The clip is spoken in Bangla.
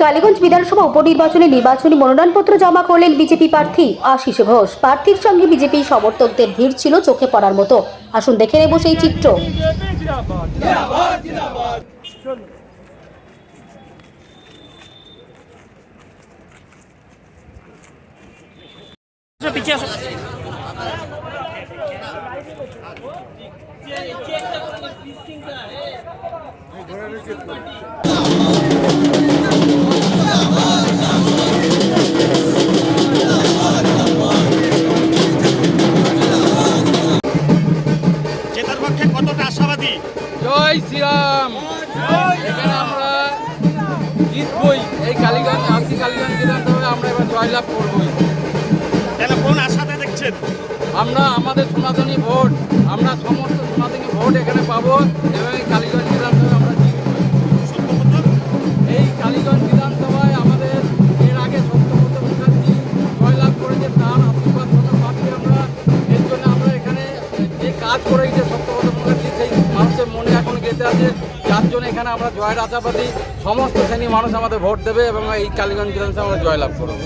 কালীগঞ্জ বিধানসভা উপনির্বাচনে নির্বাচনী মনোনয়নপত্র জমা করলেন বিজেপি প্রার্থী আশিস ঘোষ। প্রার্থীর সঙ্গে বিজেপি সমর্থকদের ভিড় ছিল চোখে পড়ার মতো। আসুন দেখে নেব সেই চিত্র। জেতার পক্ষে কতটা আশাবাদী? জয় শ্রীরাম। এখানে আমরা জিতবই। এই কালীগঞ্জ আশি কালীগঞ্জ বিধানসভায় আমরা এবার জয়লাভ করবই। তাহলে কোন আশাতে দেখছেন? আমরা আমাদের সনাতনী ভোট আমরা সমস্ত সনাতনী ভোট এখানে পাবো এবং কাজ করে গেছে সত্যপত মুখার্জি সেই মানুষের মনে এখন গেঁথে আছে, যার জন্য এখানে আমরা জয়ের আশাবাদী। সমস্ত শ্রেণির মানুষ আমাদের ভোট দেবে এবং এই কালীগঞ্জ বিধানসভা আমরা জয়লাভ করব।